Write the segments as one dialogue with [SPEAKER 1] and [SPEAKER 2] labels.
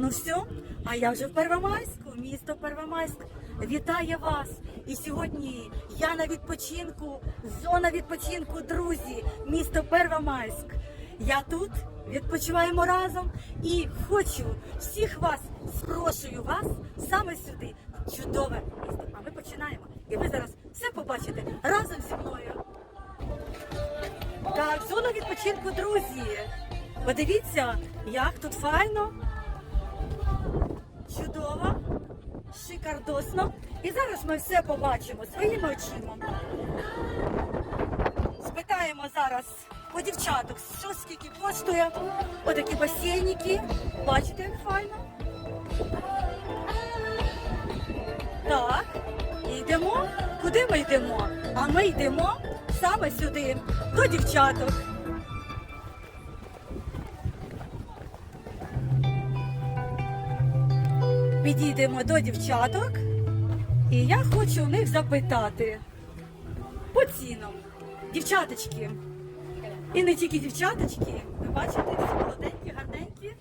[SPEAKER 1] Ну все, а я вже в Первомайську, місто Первомайськ. Вітає вас! І сьогодні я на відпочинку, зона відпочинку, друзі, місто Первомайськ. Я тут відпочиваємо разом і хочу всіх вас, спрошую вас саме сюди. Чудове місто. А ми починаємо. І ви зараз все побачите разом зі мною. Так, зона відпочинку, друзі. Подивіться, як тут файно, чудово, шикардосно. І зараз ми все побачимо своїми очима. Спитаємо зараз у дівчаток, що скільки коштує. Отакі басейники. Бачите, як файно. Так, і йдемо. Куди ми йдемо? А ми йдемо саме сюди, до дівчаток. Підійдемо до дівчаток, і я хочу у них запитати по цінам. Дівчаточки, і не тільки дівчаточки, ви бачите, всі молоденькі, гарненькі,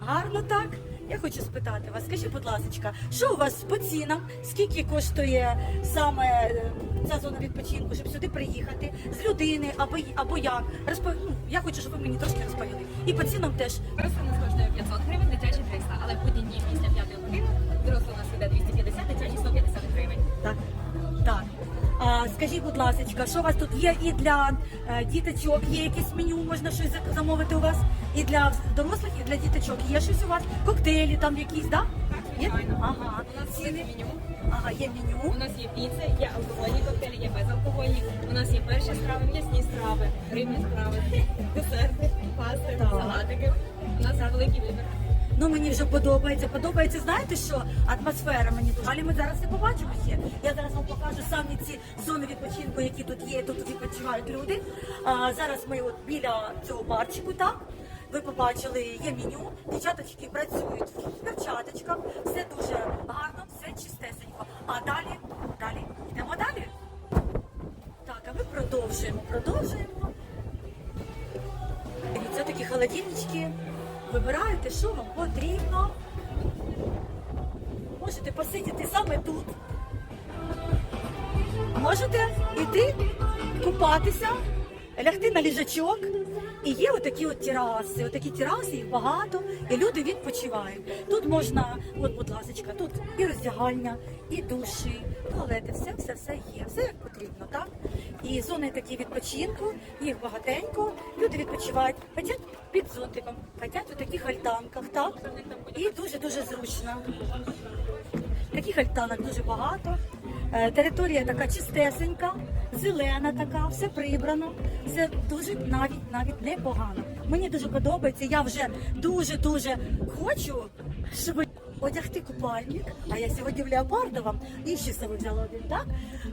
[SPEAKER 1] гарно так. Я хочу спитати вас, скажіть, будь ласка, що у вас по цінам? Скільки коштує саме е, ця зона відпочинку, щоб сюди приїхати з людини або, або як? Розпов... Ну, я хочу, щоб ви мені трошки розповіли. І по цінам теж.
[SPEAKER 2] Дорослий нас коштує 500 гривень, дитячі 300, але дні після 5 години дорослий у нас іде 250, дитячі 150 гривень.
[SPEAKER 1] Так. А, скажіть, будь ласка, що у вас тут є і для е, діточок, є якесь меню, можна щось замовити у вас? І для дорослих, і для діточок. Є щось у вас? Коктейлі там якісь, так? Є? Ага.
[SPEAKER 2] У нас є меню,
[SPEAKER 1] Ага, є меню.
[SPEAKER 2] у нас є піци, є алкогольні коктейлі, є безалкогольні, у нас є перші страви, м'ясні страви, рибні страви, десерти, пасти, салатики. У нас великий вибір.
[SPEAKER 1] Ну мені вже подобається. Подобається, знаєте що? Атмосфера мені дуже. Але ми зараз не побачимо ще. Я зараз вам покажу самі ці зони відпочинку, які тут є. Тут відпочивають люди. А, зараз ми от біля цього барчику, так? Ви побачили, є меню, дівчаточки працюють в перчаточках, все дуже гарно, все чистесенько. А далі, далі, йдемо далі. Так, а ми продовжуємо, продовжуємо. Дивіться, такі холодильнички. Вибираєте, що вам потрібно. Можете посидіти саме тут. Можете йти купатися, лягти на ліжачок. І є отакі от тераси. Отакі тераси, їх багато, і люди відпочивають. Тут можна, от, будь ласка, тут і роздягальня, і душі, туалети, все, все, все є, все як потрібно, так? І зони такі відпочинку, їх багатенько. Люди відпочивають, ходять під зонтиком, ходять у таких альтанках, так? І дуже-дуже зручно. Таких альтанок дуже багато. Е, Територія така чистесенька, зелена така, все прибрано. Все дуже навіть навіть непогано. Мені дуже подобається. Я вже дуже дуже хочу, щоб одягти купальник. А я сьогодні в леопардовому і ще себе взяла один, так?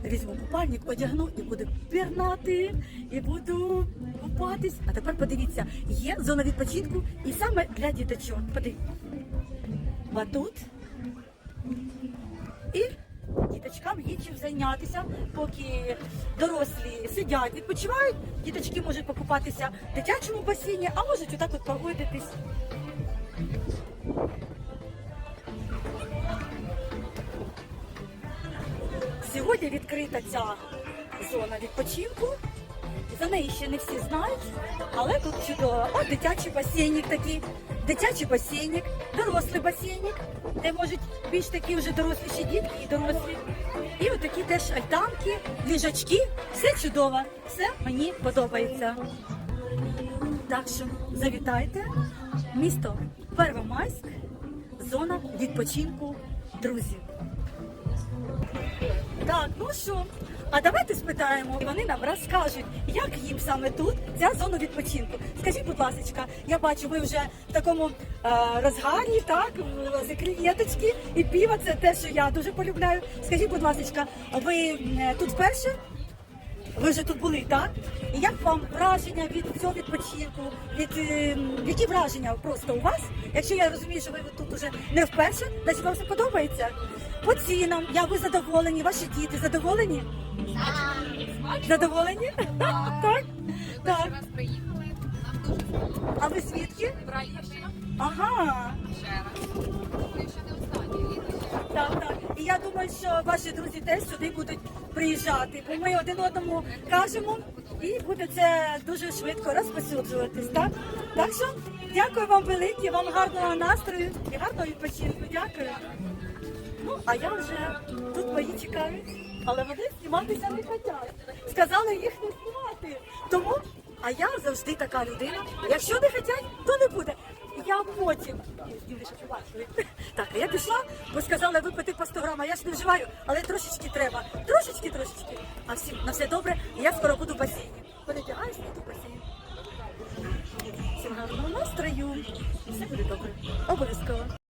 [SPEAKER 1] Візьму купальник, одягну і буду пірнати, і буду купатись. А тепер подивіться, є зона відпочинку і саме для діточок. Подивіться. Батут і діточкам є чим зайнятися, поки дорослі сидять, відпочивають. Діточки можуть покупатися в дитячому басейні, а можуть отак от погодитись. Сьогодні відкрита ця зона відпочинку. За неї ще не всі знають, але тут чудово. От дитячий басейник такий, дитячий басейник, дорослий басейник, де можуть більш такі вже доросліші дітки і дорослі. І от такі теж альтанки, ліжачки. Все чудово, все мені подобається. Так що завітайте, місто Первомайськ, зона відпочинку друзів. Так, ну що? А давайте спитаємо, і вони нам розкажуть, як їм саме тут ця зона відпочинку. Скажіть, будь ласка, я бачу, ви вже в такому е, розгарі, так, і креветочки, і пиво, це те, що я дуже полюбляю. Скажіть, будь ласка, ви тут вперше? Ви вже тут були, так? І як вам враження від цього відпочинку? Від е, які враження просто у вас? Якщо я розумію, що ви тут уже не вперше, значить вам все подобається. По цінам, я ви задоволені, ваші діти задоволені? Задоволені? Так. Так.
[SPEAKER 2] раз приїхали, нам дуже сподобалося.
[SPEAKER 1] А ви
[SPEAKER 2] свідки?
[SPEAKER 1] Ага.
[SPEAKER 2] Ще раз.
[SPEAKER 1] Так, так. І я думаю, що ваші друзі теж сюди будуть приїжджати, бо ми один одному кажемо і буде це дуже швидко розпосюджуватись. Так? Так що дякую вам велике, вам гарного настрою і гарного відпочинку. Дякую. Ну, а я вже тут мої чекають, але вони зніматися не хочуть. Сказали їх не знімати. Тому, а я завжди така людина. Якщо не хочуть, то не буде. Я потім. Що. Так, а я пішла, бо сказали випити по 100 грам, а я ж не вживаю, але трошечки треба. Трошечки, трошечки. А всім на все добре, я скоро буду в